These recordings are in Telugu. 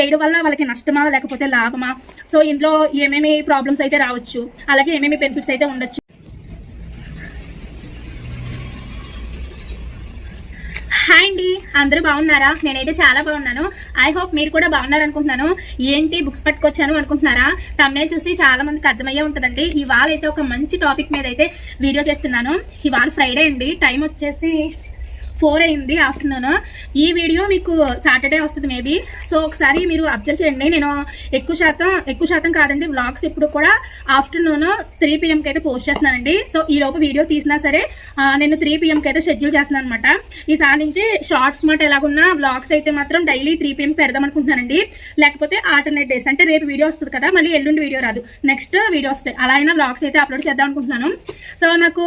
వేయడం వల్ల వాళ్ళకి నష్టమా లేకపోతే లాభమా? సో ఇందులో ఏమేమి ప్రాబ్లమ్స్ అయితే రావచ్చు? అలాగే ఏమేమి బెనిఫిట్స్ అయితే ఉండొచ్చు? హాయ్ అండి. అందరూ బాగున్నారా? నేనైతే చాలా బాగున్నాను. ఐ హోప్ మీరు కూడా బాగున్నారు అనుకుంటున్నాను ఏంటి బుక్స్ పట్టుకొచ్చాను అనుకుంటున్నారా? తమ్నే చూసి చాలా మందికి అర్థమయ్యే ఉంటుందండి. ఇవాళ అయితే ఒక మంచి టాపిక్ మీద అయితే వీడియో చేస్తున్నాను. ఇవాళ ఫ్రైడే అండి. టైం వచ్చేసి ఫోర్ అయింది ఆఫ్టర్నూన్. ఈ వీడియో మీకు సాటర్డే వస్తుంది మేబీ. సో ఒకసారి మీరు అబ్జర్వ్ చేయండి. నేను ఎక్కువ శాతం ఎక్కువ శాతం కాదండి వ్లాగ్స్ ఇప్పుడు కూడా ఆఫ్టర్నూన్ త్రీ పిఎంకి అయితే పోస్ట్ చేస్తున్నానండి. సో ఈ లోపు వీడియో తీసినా సరే నేను త్రీ పిఎంకి అయితే షెడ్యూల్ చేస్తున్నాను అనమాట ఈసారి నుంచి షార్ట్స్ మాట ఎలాగున్నా వ్లాగ్స్ అయితే మాత్రం డైలీ త్రీ పిఎంకి పెడదాం అనుకుంటున్నానండి. లేకపోతే ఆల్టర్నేట్ డేస్ అంటే రేపు వీడియో వస్తుంది కదా మళ్ళీ ఎల్లుండి వీడియో రాదు. నెక్స్ట్ వీడియో వస్తాయి అలా అయినా వ్లాగ్స్ అయితే అప్లోడ్ చేద్దాం అనుకుంటున్నాను. సో నాకు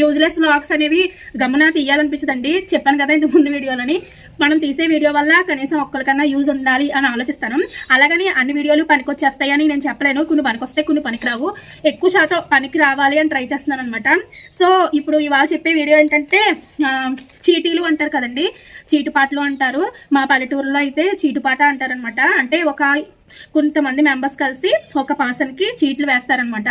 యూజ్లెస్ వ్లాగ్స్ అనేవి గమన తీయాలనిపించదండి. చెప్పాను కదా ఇంత ముందు వీడియోలని మనం తీసే వీడియో వల్ల కనీసం ఒక్కరికన్నా యూజ్ ఉండాలి అని ఆలోచిస్తాను. అలాగని అన్ని వీడియోలు పనికొచ్చేస్తాయని నేను చెప్పలేను. కొన్ని పనికొస్తాయి కొన్ని పనికిరావు. ఎక్కువ శాతం పనికి రావాలి అని ట్రై చేస్తున్నాను అనమాట సో ఇప్పుడు ఇవాళ చెప్పే వీడియో ఏంటంటే చీటీలు అంటారు కదండి. చీటిపాట్లు అంటారు. మా పల్లెటూరులో అయితే చీటుపాట అంటారనమాట అంటే ఒక కొంతమంది మెంబర్స్ కలిసి ఒక పర్సన్కి చీట్లు వేస్తారనమాట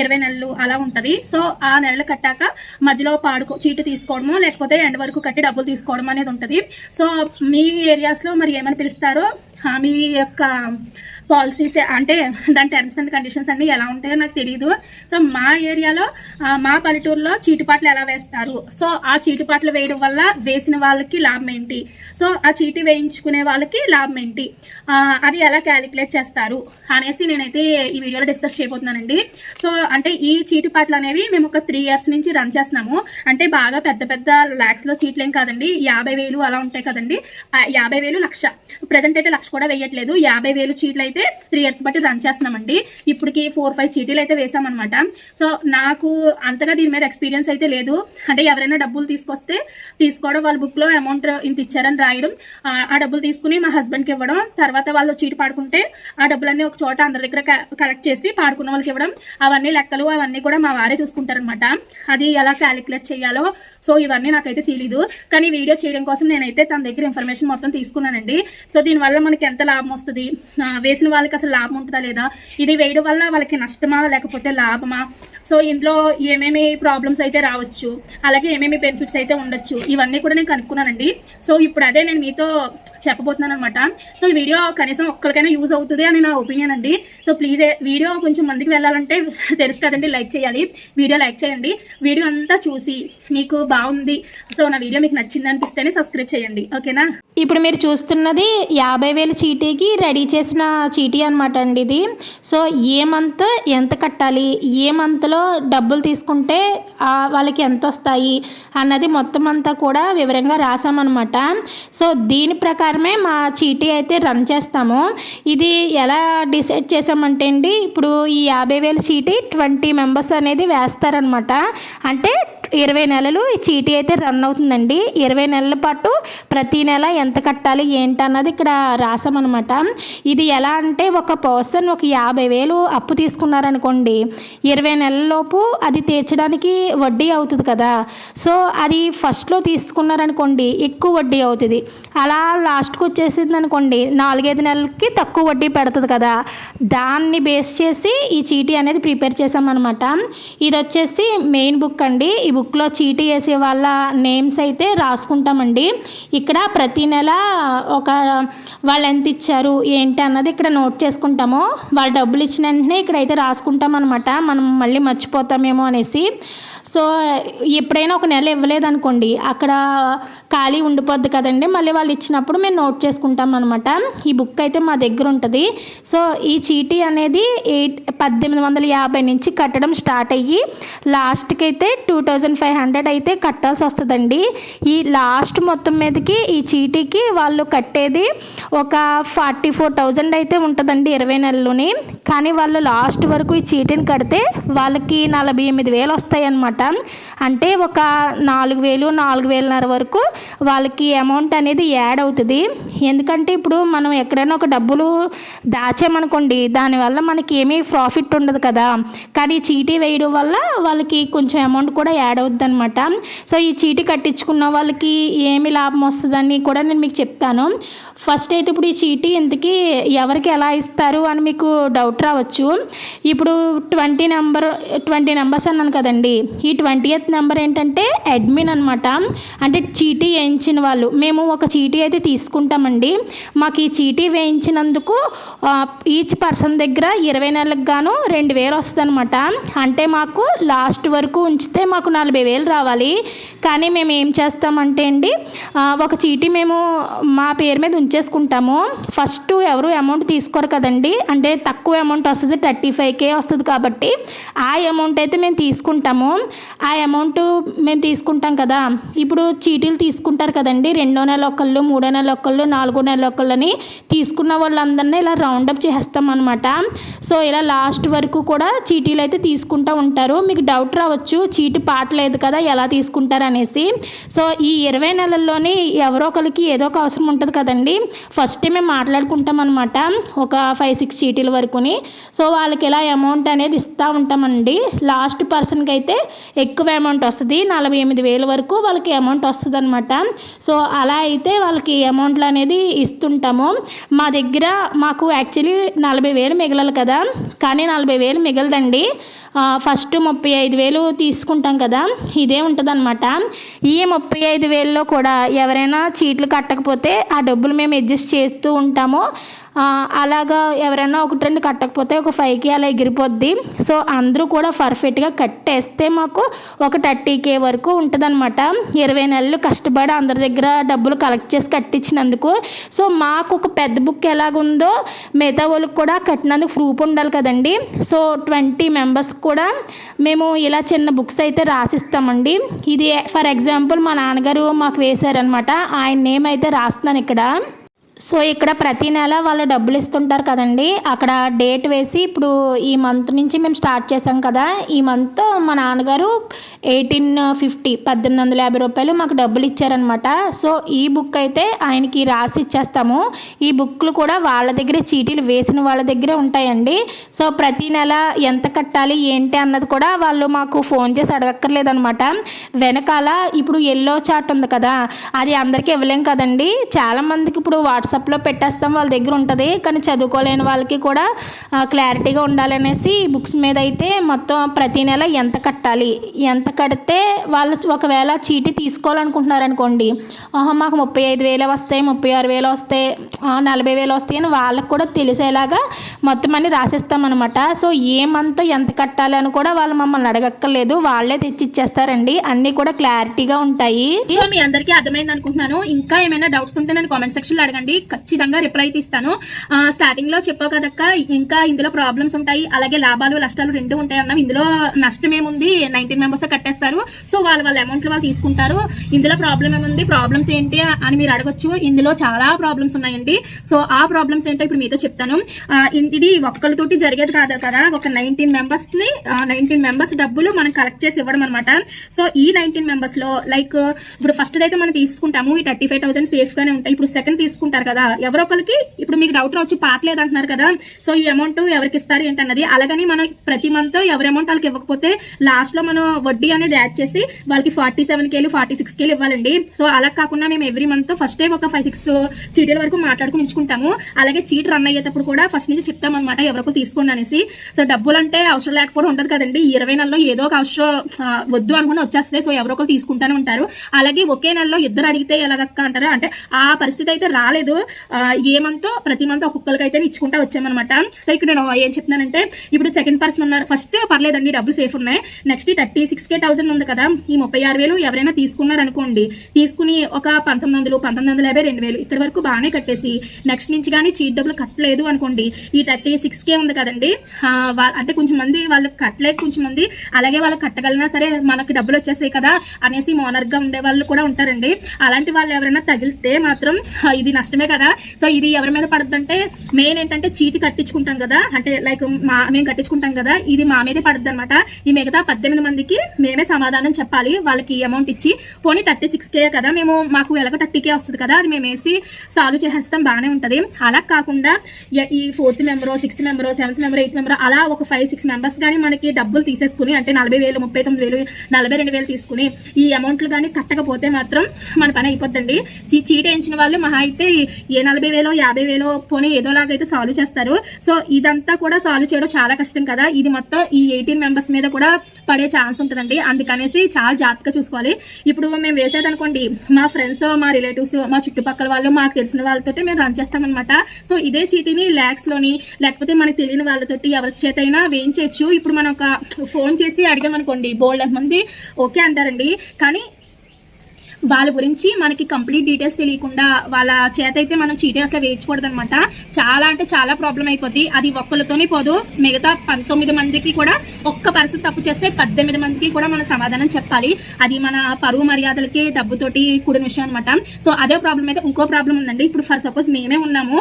ఇరవై నెలలు అలా ఉంటుంది. సో ఆ నెలలు కట్టాక మధ్యలో పాడుకో చీటు తీసుకోవడము లేకపోతే ఎండ్ వరకు కట్టి డబ్బులు తీసుకోవడం అనేది ఉంటుంది. సో మీ ఏరియాస్లో మరి ఏమని పిలుస్తారో ఆ, మీ యొక్క పాలసీస్ అంటే దాని టర్మ్స్ అండ్ కండిషన్స్ అన్నీ ఎలా ఉంటాయో నాకు తెలియదు సో మా ఏరియాలో మా పల్లెటూరులో చీటిపాట్లు ఎలా వేస్తారు? సో ఆ చీటిపాట్లు వేయడం వల్ల వేసిన వాళ్ళకి లాభం ఏంటి? సో ఆ చీటి వేయించుకునే వాళ్ళకి లాభం ఏంటి? అది ఎలా క్యాలిక్యులేట్ చేస్తారు? అనేసి నేనైతే ఈ వీడియోలో డిస్కస్ చేయబోతున్నానండి. సో అంటే ఈ చీటిపాట్లు అనేవి మేము ఒక త్రీ ఇయర్స్ నుంచి రన్ చేస్తున్నాము. అంటే బాగా పెద్ద పెద్ద ల్యాక్స్లో చీట్లు ఏం కాదండి. యాభై వేలు అలా ఉంటాయి కదండి. యాభై వేలు లక్ష. ప్రజెంట్ అయితే లక్ష కూడా వేయట్లేదు. యాభై వేలు చీట్లు అయితే త్రీ ఇయర్స్ బట్టి రన్ చేస్తున్నామండి. ఇప్పటికి ఫోర్ ఫైవ్ చీటీలు అయితే వేసామన్నమాట. సో నాకు అంతగా దీని మీద ఎక్స్పీరియన్స్ అయితే లేదు. అంటే ఎవరైనా డబ్బులు తీసుకొస్తే తీసుకోవడం వాళ్ళ బుక్లో అమౌంట్ ఇంత ఇచ్చారని రాయడం ఆ, డబ్బులు తీసుకుని మా హస్బెండ్కి ఇవ్వడం తర్వాత వాళ్ళు చీటి పాడుకుంటే ఆ డబ్బులన్నీ ఒక చోట అందరి దగ్గర కలెక్ట్ చేసి పాడుకున్న వాళ్ళకి ఇవ్వడం అవన్నీ లెక్కలు అవన్నీ కూడా మా వారే చూసుకుంటారనమాట అది ఎలా క్యాలిక్యులేట్ చేయాలో సో ఇవన్నీ నాకైతే తెలీదు. కానీ వీడియో చేయడం కోసం నేనైతే తన దగ్గర ఇన్ఫర్మేషన్ మొత్తం తీసుకున్నానండి. సో దీనివల్ల మనకి ఎంత లాభం వస్తుంది? వేసిన వాళ్ళకి అసలు లాభం ఉంటుందా లేదా? ఇది వేయడం వల్ల వాళ్ళకి నష్టమా లేకపోతే లాభమా? సో ఇందులో ఏమేమి ప్రాబ్లమ్స్ అయితే రావచ్చు? అలాగే ఏమేమి బెనిఫిట్స్ అయితే ఉండొచ్చు? ఇవన్నీ కూడా నేను కనుక్కున్నానండి. సో ఇప్పుడు అదే నేను మీతో చెప్పబోతున్నాను అనమాట సో ఈ వీడియో కనీసం ఒక్కరికైనా యూజ్ అవుతుంది అని నా ఒపీనియన్ అండి. సో ప్లీజ్ వీడియో కొంచెం మందికి వెళ్ళాలంటే తెలుసు కదండి లైక్ చేయాలి. వీడియో లైక్ చేయండి. వీడియో అంతా చూసి మీకు బాగుంది. సో నా వీడియో మీకు నచ్చింది అనిపిస్తేనే సబ్స్క్రైబ్ చేయండి. ఓకేనా ఇప్పుడు మీరు చూస్తున్నది యాభై వేల చీటీకి రెడీ చేసిన చీటీ అనమాట అండి ఇది. సో ఏ మంత్ ఎంత కట్టాలి? ఏ మంత్లో డబ్బులు తీసుకుంటే వాళ్ళకి ఎంత వస్తాయి అన్నది మొత్తం అంతా కూడా వివరంగా రాసామన్నమాట. సో దీని ప్రకారమే మా చీటీ అయితే రన్ చేస్తాము. ఇది ఎలా డిసైడ్ చేసామంటే అండి ఇప్పుడు ఈ యాభై వేల చీటీ ట్వంటీ మెంబర్స్ అనేది వేస్తారనమాట అంటే ఇరవై నెలలు ఈ చీటీ అయితే రన్ అవుతుందండి. ఇరవై నెలల పాటు ప్రతి నెల ఎంత కట్టాలి ఏంటి అన్నది ఇక్కడ రాసామన్నమాట. ఇది ఎలా అంటే ఒక పర్సన్ ఒక యాభై వేలు అప్పు తీసుకున్నారనుకోండి ఇరవై నెలలలోపు అది తీర్చడానికి వడ్డీ అవుతుంది కదా. సో అది ఫస్ట్లో తీసుకున్నారనుకోండి ఎక్కువ వడ్డీ అవుతుంది. అలా లాస్ట్కి వచ్చేసింది అనుకోండి నాలుగైదు నెలలకి తక్కువ వడ్డీ పెడుతుంది కదా. దాన్ని బేస్ చేసి ఈ చీటీ అనేది ప్రిపేర్ చేసామన్నమాట. ఇది వచ్చేసి మెయిన్ బుక్ అండి. ఈ బుక్ బుక్లో చీటీ వేసే వాళ్ళ నేమ్స్ అయితే రాసుకుంటామండి. ఇక్కడ ప్రతి నెల ఒక వాళ్ళు ఎంత ఇచ్చారు ఏంటి అన్నది ఇక్కడ నోట్ చేసుకుంటాము. వాళ్ళు డబ్బులు ఇచ్చిన వెంటనే ఇక్కడైతే రాసుకుంటాం అనమాట మనం మళ్ళీ మర్చిపోతామేమో అనేసి. సో ఎప్పుడైనా ఒక నెల ఇవ్వలేదనుకోండి అక్కడ ఖాళీ ఉండిపోద్ది కదండి మళ్ళీ వాళ్ళు ఇచ్చినప్పుడు మేము నోట్ చేసుకుంటాం అనమాట ఈ బుక్ అయితే మా దగ్గర ఉంటుంది. సో ఈ చీటీ అనేది ఎయిట్ పద్దెనిమిది వందల యాభై నుంచి కట్టడం స్టార్ట్ అయ్యి లాస్ట్కి అయితే టూ థౌజండ్ ఫైవ్ హండ్రెడ్ అయితే కట్టాల్సి వస్తుందండి. ఈ లాస్ట్ మొత్తం మీదకి ఈ చీటీకి వాళ్ళు కట్టేది ఒక ఫార్టీ ఫోర్ థౌజండ్ అయితే ఉంటుందండి ఇరవై నెలలోని. కానీ వాళ్ళు లాస్ట్ వరకు ఈ చీటీని కడితే వాళ్ళకి నలభై ఎనిమిది వేలు వస్తాయి అనమాట అంటే ఒక నాలుగు వేలు నాలుగు వేలన్నర వరకు వాళ్ళకి అమౌంట్ అనేది యాడ్ అవుతుంది. ఎందుకంటే ఇప్పుడు మనం ఎక్కడైనా ఒక డబ్బులు దాచామనుకోండి దానివల్ల మనకి ఏమీ ప్రాఫిట్ ఉండదు కదా. కానీ ఈ చీటీ వేయడం వల్ల వాళ్ళకి కొంచెం అమౌంట్ కూడా యాడ్ అవుతుంది అనమాట సో ఈ చీటీ కట్టించుకున్న వాళ్ళకి ఏమి లాభం వస్తుందని కూడా నేను మీకు చెప్తాను. ఫస్ట్ అయితే ఇప్పుడు ఈ చీటీ ఇంతకీ ఎవరికి ఎలా ఇస్తారు అని మీకు డౌట్ రావచ్చు. ఇప్పుడు ట్వంటీ నెంబర్ ట్వంటీ నెంబర్స్ అన్నాను కదండి. ఈ ట్వంటీ ఎయిత్ నెంబర్ ఏంటంటే అడ్మిన్ అనమాట అంటే చీటీ వేయించిన వాళ్ళు. మేము ఒక చీటీ అయితే తీసుకుంటామండి. మాకు ఈ చీటీ వేయించినందుకు ఈచ్ పర్సన్ దగ్గర ఇరవై నెలలకు గాను రెండు వేలు వస్తుందన్నమాట. అంటే మాకు లాస్ట్ వరకు ఉంచితే మాకు నలభై వేలు రావాలి. కానీ మేము ఏం చేస్తామంటే అండి ఒక చీటీ మేము మా పేరు మీద ఉంచేసుకుంటాము. ఫస్ట్ ఎవరు అమౌంట్ తీసుకోరు కదండి. అంటే తక్కువ అమౌంట్ వస్తుంది థర్టీ ఫైవ్ కే వస్తుంది కాబట్టి ఆ అమౌంట్ అయితే మేము తీసుకుంటాము. ఆ అమౌంట్ మేము తీసుకుంటాం కదా. ఇప్పుడు చీటీలు తీసుకుంటారు కదండి. రెండో నెల ఒకళ్ళు మూడో నెల ఒకళ్ళు నాలుగో నెల ఒకళ్ళని తీసుకున్న వాళ్ళందరినీ ఇలా రౌండప్ చేస్తాం అనమాట సో ఇలా లాస్ట్ వరకు కూడా చీటీలు అయితే తీసుకుంటూ ఉంటారు. మీకు డౌట్ రావచ్చు చీటీ పాట లేదు కదా ఎలా తీసుకుంటారు అనేసి. సో ఈ ఇరవై నెలల్లోని ఎవరో ఒకరికి ఏదో ఒక అవసరం ఉంటుంది కదండి. ఫస్ట్ మేము మాట్లాడుకుంటాం అనమాట ఒక ఫైవ్ సిక్స్ చీటీల వరకుని. సో వాళ్ళకి ఇలా అమౌంట్ అనేది ఇస్తూ ఉంటామండి. లాస్ట్ పర్సన్కి అయితే ఎక్కువ అమౌంట్ వస్తుంది. నలభై ఎనిమిది వేల వరకు వాళ్ళకి అమౌంట్ వస్తుంది అనమాట సో అలా అయితే వాళ్ళకి అమౌంట్లు అనేది ఇస్తుంటాము. మా దగ్గర మాకు యాక్చువల్లీ నలభై వేలు మిగలాలి కదా. కానీ నలభై వేలు మిగలదండి. ఫస్ట్ ముప్పై ఐదు వేలు తీసుకుంటాం కదా. ఇదే ఉంటుందన్నమాట. ఈ ముప్పై ఐదు వేలలో కూడా ఎవరైనా చీట్లు కట్టకపోతే ఆ డబ్బులు మేము అడ్జస్ట్ చేస్తూ ఉంటాము. అలాగా ఎవరైనా ఒకటి రెండు కట్టకపోతే ఒక ఫైవ్కి అలా ఎగిరిపోద్ది. సో అందరూ కూడా పర్ఫెక్ట్గా కట్టేస్తే మాకు ఒక థర్టీ కే వరకు ఉంటుందన్నమాట. ఇరవై నెలలు కష్టపడి అందరి దగ్గర డబ్బులు కలెక్ట్ చేసి కట్టించినందుకు. సో మాకు ఒక పెద్ద బుక్ ఎలాగుందో మిగతా వాళ్ళకి కూడా కట్టినందుకు ప్రూఫ్ ఉండాలి కదండి. సో ట్వంటీ మెంబర్స్ కూడా మేము ఇలా చిన్న బుక్స్ అయితే రాసిస్తామండి. ఇది ఫర్ ఎగ్జాంపుల్ మా నాన్నగారు మాకు వేశారనమాట ఆయన నేమ్ అయితే రాస్తున్నాను ఇక్కడ. సో ఇక్కడ ప్రతి నెల వాళ్ళు డబ్బులు ఇస్తుంటారు కదండి. అక్కడ డేట్ వేసి ఇప్పుడు ఈ మంత్ నుంచి మేము స్టార్ట్ చేసాం కదా. ఈ మంత్ మా నాన్నగారు ఎయిటీన్ ఫిఫ్టీ పద్దెనిమిది వందల యాభై రూపాయలు మాకు డబ్బులు ఇచ్చారనమాట సో ఈ బుక్ అయితే ఆయనకి రాసి ఇచ్చేస్తాము. ఈ బుక్లు కూడా వాళ్ళ దగ్గరే చీటీలు వేసిన వాళ్ళ దగ్గరే ఉంటాయండి. సో ప్రతి నెల ఎంత కట్టాలి ఏంటి అన్నది కూడా వాళ్ళు మాకు ఫోన్ చేసి అడగక్కర్లేదనమాట వెనకాల ఇప్పుడు ఎల్లో చార్ట్ ఉంది కదా అది అందరికీ ఇవ్వలేం కదండి. చాలామందికి ఇప్పుడు వాట్సాప్లో పెట్టేస్తాం వాళ్ళ దగ్గర ఉంటుంది. కానీ చదువుకోలేని వాళ్ళకి కూడా క్లారిటీగా ఉండాలనేసి బుక్స్ మీద అయితే మొత్తం ప్రతి నెల ఎంత కట్టాలి ఎంత కడితే వాళ్ళు ఒకవేళ చీటీ తీసుకోవాలనుకుంటున్నారనుకోండి ఆహా మాకు ముప్పై ఐదు వేలు వస్తాయి ముప్పై ఆరు వేలు వస్తాయి నలభై వేలు వస్తాయి అని వాళ్ళకి కూడా తెలిసేలాగా మొత్తం అన్ని రాసిస్తామన్నమాట. సో ఏ మంత్ ఎంత కట్టాలి అని కూడా వాళ్ళు మమ్మల్ని అడగక్కర్లేదు. వాళ్ళే తెచ్చి ఇచ్చేస్తారండి అన్నీ కూడా క్లారిటీగా ఉంటాయి. సో మీ అందరికీ అర్థమైంది అనుకుంటున్నాను ఇంకా ఏమైనా డౌట్స్ ఉంటే నేను కామెంట్ సెక్షన్లో అడగండి. అడగండి ఖచ్చితంగా రిప్లై అయితే ఇస్తాను స్టార్టింగ్లో చెప్పావు కదక్క ఇంకా ఇందులో ప్రాబ్లమ్స్ ఉంటాయి. అలాగే లాభాలు నష్టాలు రెండు ఉంటాయి అన్నాం ఇందులో నష్టం ఏముంది? నైన్టీన్ మెంబర్స్ కట్టేస్తారు. సో వాళ్ళ వాళ్ళ అమౌంట్ వాళ్ళు తీసుకుంటారు. ఇందులో ప్రాబ్లం ఏముంది? ప్రాబ్లమ్స్ ఏంటి అని మీరు అడగొచ్చు. ఇందులో చాలా ప్రాబ్లమ్స్ ఉన్నాయండి. సో ఆ ప్రాబ్లమ్స్ ఏంటో ఇప్పుడు మీతో చెప్తాను. ఇది ఒక్కరితోటి జరిగేది కాదు కదా. ఒక నైన్టీన్ మెంబర్స్ని నైన్టీన్ మెంబర్స్ డబ్బులు మనం కలెక్ట్ చేసి ఇవ్వడం అనమాట సో ఈ నైన్టీన్ మెంబర్స్లో లైక్ ఇప్పుడు ఫస్ట్ అయితే మనం తీసుకుంటాము. ఈ థర్టీ ఫైవ్ థౌసండ్ సేఫ్ గానే ఉంటాయి. ఇప్పుడు సెకండ్ తీసుకుంటారు కదా. ఎవరో ఒకరికి ఇప్పుడు మీకు డౌట్ రావచ్చు పాటలేదు అంటున్నారు కదా. సో ఈ అమౌంట్ ఎవరికి ఇస్తారు ఏంటన్నది. అలాగని మనం ప్రతి మంత్ ఎవరి అమౌంట్ వాళ్ళకి ఇవ్వకపోతే లాస్ట్లో మనం వడ్డీ అనేది యాడ్ చేసి వాళ్ళకి ఫార్టీ సెవెన్ కేలు ఫార్టీ సిక్స్ కేలు ఇవ్వాలండి. సో అలా కాకుండా మేము ఎవ్రీ మంత్ ఫస్ట్ డే ఒక ఫైవ్ సిక్స్ చీటీల వరకు మాట్లాడుకుని ఉంచుకుంటాము అలాగే చీట్ రన్ అయ్యేటప్పుడు కూడా ఫస్ట్ నుంచి చెప్తాం అనమాట ఎవరికి తీసుకోండి అనేసి. సో డబ్బులు అంటే అవసరం లేకపోవడం ఉండదు కదండి. ఇరవై నెలలో ఏదో ఒక అవసరం వద్దు అనుకుని వచ్చేస్తే సో ఎవరో ఒకరు తీసుకుంటానే ఉంటారు. అలాగే ఒకే నెలలో ఇద్దరు అడిగితే ఎలాగక్క అంటారా? అంటే ఆ పరిస్థితి అయితే రాలేదు. ఆ, ఏ మంత్ ప్రతి మంత్ ఒక్కొక్కరికి అయితే ఇచ్చుకుంటా వచ్చామన్నమాట. సో ఇక్కడ నేను ఏం చెప్తున్నానంటే ఇప్పుడు సెకండ్ పర్సన్ ఉన్నారు. ఫస్ట్ పర్లేదండి డబ్బులు సేఫ్ ఉన్నాయి. Next thirty six K thousand ఉంది కదా. ఈ ముప్పై ఆరు వేలు ఎవరైనా తీసుకున్నారు అనుకోండి తీసుకుని ఒక పంతొమ్మిది వందలు పంతొమ్మిది వందల యాభై రెండు వేలు ఇక్కడ వరకు బాగానే కట్టేసి నెక్స్ట్ నుంచి కానీ చీట్ డబ్బులు కట్టలేదు అనుకోండి ఈ థర్టీ సిక్స్ కే ఉంది కదండి. అంటే కొంచెం మంది వాళ్ళు కట్టలేదు కొంచెం మంది అలాగే వాళ్ళు కట్టగలిగినా సరే మనకి డబ్బులు వచ్చేసాయి కదా అనేసి మోనర్గా ఉండే వాళ్ళు కూడా ఉంటారండి. అలాంటి వాళ్ళు ఎవరైనా తగిలితే మాత్రం ఇది నష్టమే కదా? సో ఇది ఎవరి మీద పడుతుందంటే మెయిన్ ఏంటంటే చీటి కట్టించుకుంటాం కదా? అంటే లైక్ మా మేము కట్టించుకుంటాం కదా? ఇది మా మీదే పడుతుంది అనమాట ఈ మిగతా పద్దెనిమిది మందికి మేమే సమాధానం చెప్పాలి. వాళ్ళకి అమౌంట్ ఇచ్చి పోనీ థర్టీ సిక్స్ కే కదా మేము మాకు ఎలాగో థర్టీ కే వస్తుంది కదా అది మేము వేసి సాల్వ్ చేసేస్తాం బాగానే ఉంటుంది. అలా కాకుండా ఈ fourth member sixth member seventh member eighth member అలా ఒక ఫైవ్ సిక్స్ మెంబర్స్ కానీ మనకి డబ్బులు తీసేసుకుని అంటే నలభై వేలు ముప్పై తొమ్మిది వేలు నలభై రెండు వేలు తీసుకుని ఈ అమౌంట్లు కానీ కట్టకపోతే మాత్రం మన పని అయిపోద్దండి. చీ చీట వేయించిన వాళ్ళు మహా అయితే ఏ నలభై వేలో యాభై వేలో పోనీ ఏదోలాగైతే సాల్వ్ చేస్తారు. సో ఇదంతా కూడా సాల్వ్ చేయడం చాలా కష్టం కదా. ఇది మొత్తం ఈ ఎయిటీన్ మెంబర్స్ మీద కూడా పడే ఛాన్స్ ఉంటుందండి. అందుకనేసి చాలా జాగ్రత్తగా చూసుకోవాలి. ఇప్పుడు మేము వేసేదనుకోండి మా ఫ్రెండ్స్ మా రిలేటివ్స్ మా చుట్టుపక్కల వాళ్ళు మాకు తెలిసిన వాళ్ళతో మేము రన్ చేస్తామన్నమాట. సో ఇదే చీటీని ల్యాక్స్లోని లేకపోతే మనకు తెలియని వాళ్ళతోటి ఎవరి చేత అయినా వేయించవచ్చు ఇప్పుడు మనం ఒక ఫోన్ చేసి అడిగామనుకోండి బోల్డ్ మంది ఓకే అంటారండి. కానీ వాళ్ళ గురించి మనకి కంప్లీట్ డీటెయిల్స్ తెలియకుండా వాళ్ళ చేత అయితే మనం చీటీ అసలు వేయించకూడదు అనమాట చాలా అంటే చాలా ప్రాబ్లం అయిపోద్ది. అది ఒక్కరితోనే పోదు. మిగతా పంతొమ్మిది మందికి కూడా ఒక్క పర్సన్ తప్పు చేస్తే పద్దెనిమిది మందికి కూడా మనం సమాధానం చెప్పాలి. అది మన పరువు మర్యాదలకి డబ్బుతోటి కూడిన విషయం అనమాట సో అదే ప్రాబ్లం అయితే ఇంకో ప్రాబ్లం ఉందండి. ఇప్పుడు ఫర్ సపోజ్ మేమే ఉన్నాము.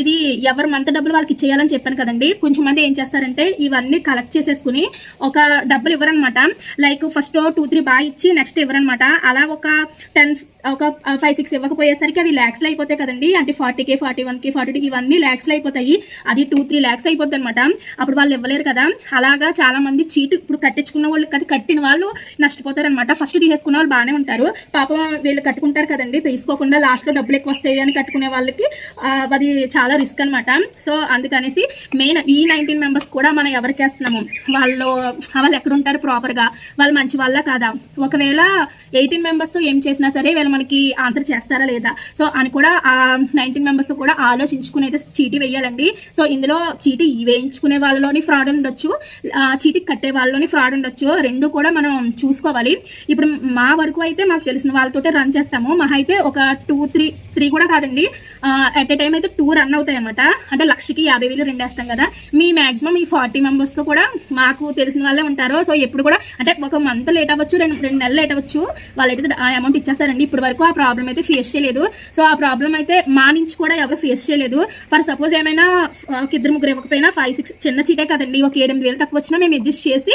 ఇది ఎవరు మంత డబ్బులు వాళ్ళకి ఇచ్చేయాలని చెప్పాను కదండి. కొంచెం మంది ఏం చేస్తారంటే ఇవన్నీ కలెక్ట్ చేసేసుకుని ఒక డబ్బులు ఇవ్వరనమాట లైక్ ఫస్ట్ టూ త్రీ బాగా ఇచ్చి నెక్స్ట్ ఇవ్వరనమాట అలా ఒక ఒక టెన్ ఒక ఫైవ్ సిక్స్ ఇవ్వకపోయేసరికి అవి ల్యాక్స్లో అయిపోతాయి కదండి. అంటే forty K forty one K forty two ఇవన్నీ ల్యాక్స్లో అయిపోతాయి. అది టూ త్రీ ల్యాక్స్ అయిపోద్ది అనమాట అప్పుడు వాళ్ళు ఇవ్వలేరు కదా. అలాగా చాలా మంది చీటు ఇప్పుడు కట్టించుకున్న వాళ్ళు కదా కట్టిన వాళ్ళు నష్టపోతారనమాట ఫస్ట్ తీసేసుకున్న వాళ్ళు బాగానే ఉంటారు. పాపం వీళ్ళు కట్టుకుంటారు కదండి. తీసుకోకుండా లాస్ట్లో డబ్బులు ఎక్కువ వస్తాయి అని కట్టుకునే వాళ్ళకి అది చాలా రిస్క్ అనమాట సో అందుకనేసి మెయిన్ ఈ నైన్టీన్ మెంబర్స్ కూడా మనం ఎవరికి వేస్తున్నాము? వాళ్ళు వాళ్ళు ఎక్కడ ఉంటారు ప్రాపర్గా వాళ్ళు మంచి వాళ్ళ కాదా? ఒకవేళ ఎయిటీన్ మెంబర్స్ ఏం చేసినా సరే వీళ్ళు మనకి ఆన్సర్ చేస్తారా లేదా? సో అని కూడా ఆ నైన్టీన్ మెంబర్స్ కూడా ఆలోచించుకుని అయితే చీటీ వేయాలండి. సో ఇందులో చీటీ వేయించుకునే వాళ్ళలోని ఫ్రాడ్ ఉండొచ్చు చీటీ కట్టే వాళ్ళలోని ఫ్రాడ్ ఉండొచ్చు. రెండు కూడా మనం చూసుకోవాలి. ఇప్పుడు మా వరకు అయితే మాకు తెలిసిన వాళ్ళతో రన్ చేస్తాము. మహా అయితే ఒక టూ త్రీ త్రీ కూడా కాదండి. అట్ ఏ టైం అయితే టూ రన్ అవుతాయి అనమాట అంటే లక్షకి యాభై వేలు రెండు వేస్తాం కదా. మీ మాక్సిమం ఈ ఫార్టీ మెంబర్స్తో కూడా మాకు తెలిసిన వాళ్ళే ఉంటారు. సో ఎప్పుడు కూడా అంటే ఒక మంత్ లేట్ అవ్వచ్చు రెండు రెండు నెలలు లేట్ అవ్వచ్చు. వాళ్ళైతే ఆ అమౌంట్ ఇచ్చేస్తారండి. ఇప్పటి వరకు ఆ ప్రాబ్లం అయితే ఫేస్ చేయలేదు. సో ఆ ప్రాబ్లం అయితే మా నుంచి కూడా ఎవరు ఫేస్ చేయలేదు. ఫర్ సపోజ్ ఏమైనా ఒక ఇద్దరు ముగ్గురు ఇవ్వకపోయినా ఫైవ్ సిక్స్ చిన్న చీటే కదండి. ఒక ఎనిమిది వేలు తక్కువ వచ్చినా మేము అడ్జస్ట్ చేసి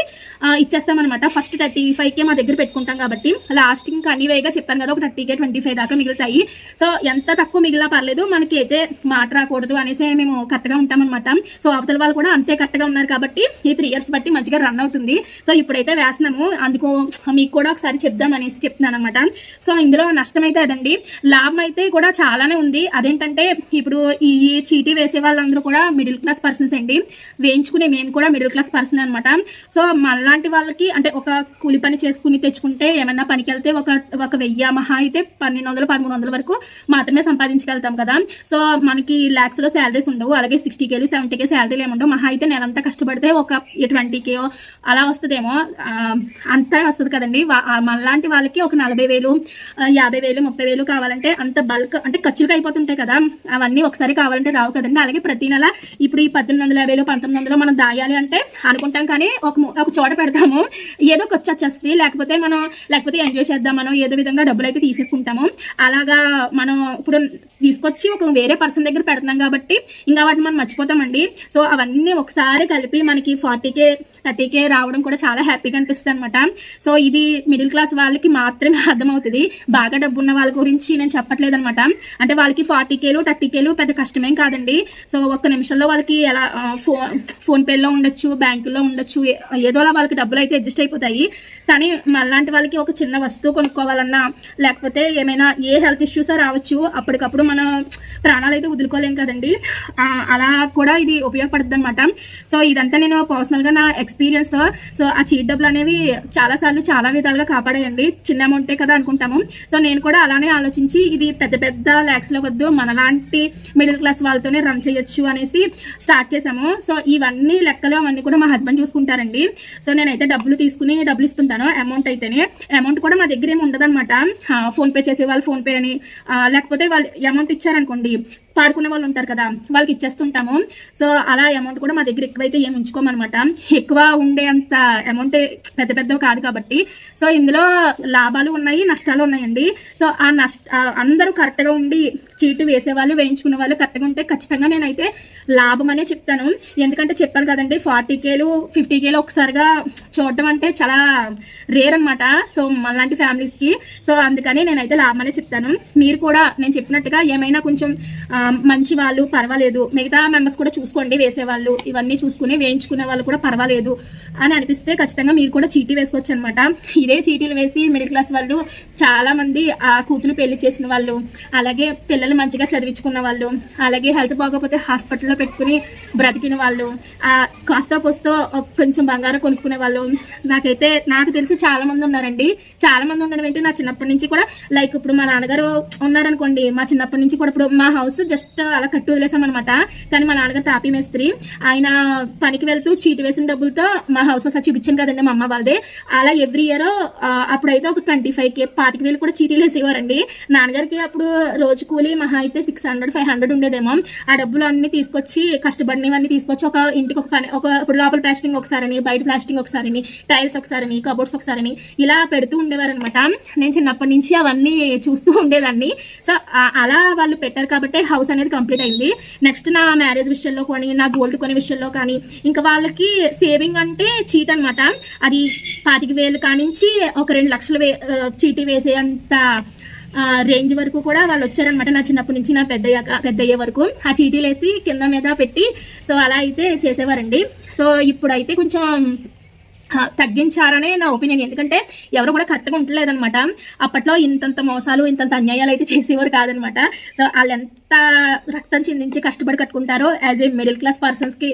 ఇచ్చేస్తామన్నమాట. ఫస్ట్ థర్టీ ఫైవ్కే మా దగ్గర పెట్టుకుంటాం కాబట్టి. లాస్ట్ ఇంకా అనివేగా చెప్పాను కదా ఒక థర్టీకే ట్వంటీ ఫైవ్ దాకా మిగులుతాయి. సో ఎంత తక్కువ మిగిలినా పర్లేదు మనకి అయితే మాట రాకూడదు అనేసి మేము కరెక్ట్గా ఉంటామన్నమాట. సో అవతల వాళ్ళు కూడా అంతే కరెక్ట్గా ఉన్నారు కాబట్టి ఈ త్రీ ఇయర్స్ బట్టి మంచిగా రన్ అవుతుంది. సో ఇప్పుడైతే వేస్తున్నాము అందుకు మీకు కూడా ఒకసారి చెప్దాం అనేసి చెప్తున్నాను అనమాట సో ఇందులో నష్టం అయితే అదండి. లాభం అయితే కూడా చాలానే ఉంది. అదేంటంటే ఇప్పుడు ఈ చీటీ వేసే వాళ్ళందరూ కూడా మిడిల్ క్లాస్ పర్సన్స్ అండి. వేయించుకునే మేము కూడా మిడిల్ క్లాస్ పర్సన్ అనమాట సో మనలాంటి వాళ్ళకి అంటే ఒక కూలి పని చేసుకుని తెచ్చుకుంటే ఏమన్నా పనికి వెళ్తే ఒక ఒక వెయ్యి మహా అయితే పన్నెండు వందలు పదమూడు వందల వరకు మాత్రమే సంపాదించగలుగుతాం కదా. సో మనకి ల్యాక్స్లో శాలరీస్ ఉండవు. అలాగే సిక్స్టీ కేలు సెవెంటీ కే శాలరీలు ఏముండవు మహా అయితే నేనంతా కష్టపడితే ఒక ట్వంటీ కే అలా వస్తుందేమో. అంతా వస్తుంది కదండి. మనలాంటి వాళ్ళకి ఒక నలభై వేలు యాభై వేలు ముప్పై వేలు కావాలంటే అంత బల్క్ అంటే ఖర్చులకు అయిపోతుంటాయి కదా. అవన్నీ ఒకసారి కావాలంటే రావు కదండి. అలాగే ప్రతి నెల ఇప్పుడు ఈ పద్దెనిమిది వందల యాభైలో పంతొమ్మిది వందలు మనం దాయాలి అంటే అనుకుంటాం కానీ ఒక ఒక చోట పెడతాము. ఏదో ఖర్చు వచ్చేస్తుంది. లేకపోతే మనం లేకపోతే ఎంజాయ్ చేద్దాం మనం ఏదో విధంగా డబ్బులు అయితే తీసేసుకుంటాము. అలాగా మనం ఇప్పుడు తీసుకొచ్చి ఒక వేరే పర్సన్ దగ్గర పెడుతున్నాం కాబట్టి ఇంకా వాటిని మనం మర్చిపోతామండి. సో అవన్నీ ఒకసారి కలిపి మనకి ఫార్టీకే థర్టీకే రావడం కూడా చాలా హ్యాపీగా అనిపిస్తుంది అనమాట సో ఇది మిడిల్ క్లాస్ వాళ్ళకి మాత్రమే అర్థమవుతుంది. బాగా డబ్బు ఉన్న వాళ్ళ గురించి నేను చెప్పట్లేదు అనమాట అంటే వాళ్ళకి ఫార్టీ కేలు థర్టీ కేలు పెద్ద కష్టమేం కాదండి. సో ఒక్క నిమిషంలో వాళ్ళకి ఎలా ఫో ఫోన్ ఫోన్పేలో ఉండొచ్చు బ్యాంకుల్లో ఉండొచ్చు ఏదోలా వాళ్ళకి డబ్బులు అయితే అడ్జస్ట్ అయిపోతాయి. కానీ మళ్ళాంటి వాళ్ళకి ఒక చిన్న వస్తువు కొనుక్కోవాలన్నా లేకపోతే ఏమైనా ఏ హెల్త్ ఇష్యూస్ రావచ్చు అప్పటికప్పుడు మన ప్రాణాలు అయితే వదులుకోలేం కదండి. అలా కూడా ఇది ఉపయోగపడుతుంది అనమాట సో ఇదంతా నేను పర్సనల్గా నా ఎక్స్పీరియన్స్ సో ఆ చీట్ డబ్బులు అనేవి చాలాసార్లు చాలా విధాలుగా కాపాడాయండి. చిన్న అమౌంటే కదా అనుకుంటాము. సో నేను కూడా అలానే ఆలోచించి ఇది పెద్ద పెద్ద ల్యాక్స్లో వద్దు మనలాంటి మిడిల్ క్లాస్ వాళ్ళతోనే రన్ చేయొచ్చు అనేసి స్టార్ట్ చేశాము. సో ఇవన్నీ లెక్కలు అవన్నీ కూడా మా హస్బెండ్ చూసుకుంటారండి. సో నేనైతే డబ్బులు తీసుకుని డబ్బులు ఇస్తుంటాను. అమౌంట్ అయితేనే. అమౌంట్ కూడా మా దగ్గర ఏమి ఉండదన్నమాట. ఫోన్పే చేసే వాళ్ళు ఫోన్పే అని ఆ, లేకపోతే వాళ్ళు అమౌంట్ ఇచ్చారనుకోండి పాడుకునే వాళ్ళు ఉంటారు కదా వాళ్ళకి ఇచ్చేస్తుంటాము. సో అలా అమౌంట్ కూడా మా దగ్గర ఎక్కువైతే ఏమి ఉంచుకోమన్నమాట ఎక్కువ ఉండే అంత అమౌంట్ పెద్ద పెద్దవి కాదు కాబట్టి. సో ఇందులో లాభాలు ఉన్నాయి నష్టాలు ఉన్నాయండి. సో ఆ నష్ట అందరూ కరెక్ట్గా ఉండి చీటు వేసేవాళ్ళు వేయించుకునే వాళ్ళు కరెక్ట్గా ఉంటే ఖచ్చితంగా నేనైతే లాభం అనే చెప్తాను. ఎందుకంటే చెప్పాను కదండి ఫార్టీ కేలు ఫిఫ్టీ కేలు ఒకసారిగా చూడడం అంటే చాలా రేర్ అనమాట సో మనలాంటి ఫ్యామిలీస్కి సో అందుకని నేనైతే లాభం అనే చెప్తాను. మీరు కూడా నేను చెప్పినట్టుగా ఏమైనా కొంచెం మంచి వాళ్ళు పర్వాలేదు. మిగతా మెంబర్స్ కూడా చూసుకోండి వేసేవాళ్ళు. ఇవన్నీ చూసుకుని వేయించుకునే వాళ్ళు కూడా పర్వాలేదు అని అనిపిస్తే ఖచ్చితంగా మీరు కూడా చీటీ వేసుకోవచ్చు అనమాట ఇదే చీటీలు వేసి మిడిల్ క్లాస్ వాళ్ళు చాలా మంది ఆ కూతురు పెళ్ళి చేసిన వాళ్ళు అలాగే పిల్లలు మంచిగా చదివించుకున్న వాళ్ళు అలాగే హెల్త్ బాగోకపోతే హాస్పిటల్లో పెట్టుకుని బ్రతికిన వాళ్ళు ఆ కాస్త పోస్తో కొంచెం బంగారం కొనుక్కునే వాళ్ళు. నాకైతే నాకు తెలిసి చాలా మంది ఉన్నారండి. చాలా మంది ఉండడం ఏంటి? నా చిన్నప్పటి నుంచి కూడా లైక్ ఇప్పుడు మా నాన్నగారు అనుకోండి మా చిన్నప్పటి నుంచి కూడా ఇప్పుడు మా హౌస్ జస్ట్ అలా కట్టు వదిలేసామన్నమాట. కానీ మా నాన్నగారు తాపీ మేస్త్రి. ఆయన పనికి వెళ్తూ చీటి వేసిన డబ్బులతో మా హౌస్ ఒకసారి చూపించాను కదండి మా అమ్మ వాళ్ళదే. అలా ఎవ్రీ ఇయర్ అప్పుడైతే ఒక ట్వంటీ ఫైవ్ కే పాతిక వేలు కూడా చీటీలు వేసేవారండి. నాన్నగారికి అప్పుడు రోజు కూలి మహా అయితే సిక్స్ హండ్రెడ్ ఫైవ్ హండ్రెడ్ ఉండేదేమో. ఆ డబ్బులు అన్ని తీసుకొచ్చి కష్టపడినవన్నీ తీసుకొచ్చి ఒక ఇంటికి ఒక పని ఒక ఇప్పుడు లోపల ప్లాస్టింగ్ ఒకసారని బయట ప్లాస్టింగ్ ఒకసారని టైల్స్ ఒకసారని కబోర్డ్స్ ఒకసారని ఇలా పెడుతూ ఉండేవారనమాట నేను చిన్నప్పటి నుంచి అవన్నీ చూస్తూ ఉండేదాన్ని. సో అలా వాళ్ళు పెట్టారు కాబట్టి హౌస్ అనేది కంప్లీట్ అయింది. నెక్స్ట్ నా మ్యారేజ్ విషయంలో కానీ నా గోల్డ్ కొనే విషయంలో కానీ ఇంకా వాళ్ళకి సేవింగ్ అంటే చీట్ అనమాట అది పాతిక వేలు కానించి ఒక రెండు లక్షలు వే చీటీ వేసే అంత రేంజ్ వరకు కూడా వాళ్ళు వచ్చారనమాట నా చిన్నప్పటి నుంచి నా పెద్ద పెద్దయ్యే వరకు. ఆ చీటీలు వేసి కింద మీద పెట్టి సో అలా అయితే చేసేవారండి. సో ఇప్పుడైతే కొంచెం తగ్గించారనే నా ఒపీనియన్. ఎందుకంటే ఎవరు కూడా కరెక్ట్గా ఉండలేదనమాట అప్పట్లో ఇంతంత మోసాలు ఇంతంత అన్యాయాలు అయితే చేసేవారు కాదనమాట సో వాళ్ళు ఎంత రక్తం చిందించి కష్టపడి కట్టుకుంటారో యాజ్ ఏ మిడిల్ క్లాస్ పర్సన్స్కి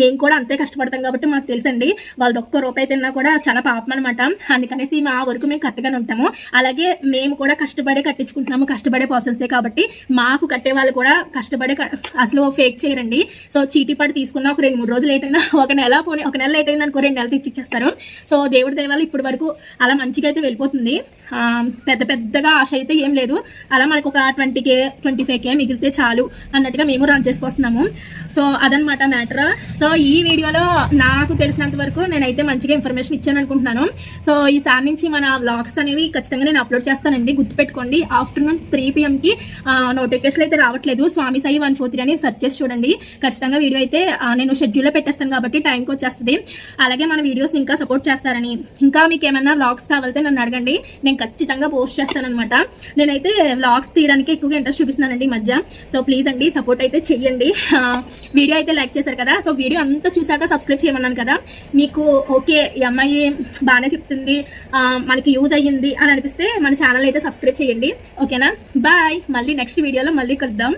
మేము కూడా అంతే కష్టపడతాం కాబట్టి మాకు తెలుసండి. వాళ్ళది ఒక్క రూపాయి తిన్నా కూడా చాలా పాపం అనమాట అందుకనేసి మా వరకు మేము కరెక్ట్గానే ఉంటాము. అలాగే మేము కూడా కష్టపడే కట్టించుకుంటున్నాము కష్టపడే పర్సన్సే కాబట్టి మాకు కట్టే వాళ్ళు కూడా కష్టపడే అసలు ఫేక్ చేయరండి. సో చీటీ పడి తీసుకున్న ఒక రెండు మూడు రోజులు లేట్ అయినా ఒక నెల పోనీ ఒక నెల లేట్ అయింది అనుకో రెండు నెలలు తెచ్చి ఇచ్చేస్తారు. సో దేవుడి దయవాళ్ళు ఇప్పటి వరకు అలా మంచిగా అయితే వెళ్ళిపోతుంది. పెద్ద పెద్దగా ఆశ అయితే ఏం లేదు. అలా మనకు ఒక twenty K twenty five K మిగిలితే చాలు అన్నట్టుగా మేము రన్ చేసుకొస్తున్నాము. సో అదనమాట మ్యాటర్ సో ఈ వీడియోలో నాకు తెలిసినంత వరకు నేనైతే మంచిగా ఇన్ఫర్మేషన్ ఇచ్చాను అనుకుంటున్నాను. సో ఈసారి నుంచి మన వ్లాగ్స్ అనేవి ఖచ్చితంగా నేను అప్లోడ్ చేస్తానండి. గుర్తుపెట్టుకోండి. ఆఫ్టర్నూన్ త్రీ పిఎంకి నోటిఫికేషన్ అయితే రావట్లేదు. Swami Sai one four three అని సెర్చ్ చేసి చూడండి. ఖచ్చితంగా వీడియో అయితే నేను షెడ్యూల్లో పెట్టేస్తాను కాబట్టి టైంకి వచ్చేస్తుంది. అలాగే మన వీడియో వీడియోస్ని ఇంకా సపోర్ట్ చేస్తారని. ఇంకా మీకు ఏమైనా వ్లాగ్స్ కావాలంటే నన్ను అడగండి. నేను ఖచ్చితంగా పోస్ట్ చేస్తానన్నమాట. నేనైతే వ్లాగ్స్ తీయడానికి ఎక్కువగా ఇంట్రెస్ట్ చూపిస్తున్నానండి ఈ మధ్య. సో ప్లీజ్ అండి సపోర్ట్ అయితే చెయ్యండి. వీడియో అయితే లైక్ చేశారు కదా. సో వీడియో అంతా చూసాక సబ్స్క్రైబ్ చేయమన్నాను కదా. మీకు ఓకే ఈ అమ్మాయి బాగానే చెప్తుంది మనకి యూజ్ అయ్యింది అని అనిపిస్తే మన ఛానల్ అయితే సబ్స్క్రైబ్ చేయండి ఓకేనా? బాయ్ మళ్ళీ నెక్స్ట్ వీడియోలో మళ్ళీ కలుద్దాం.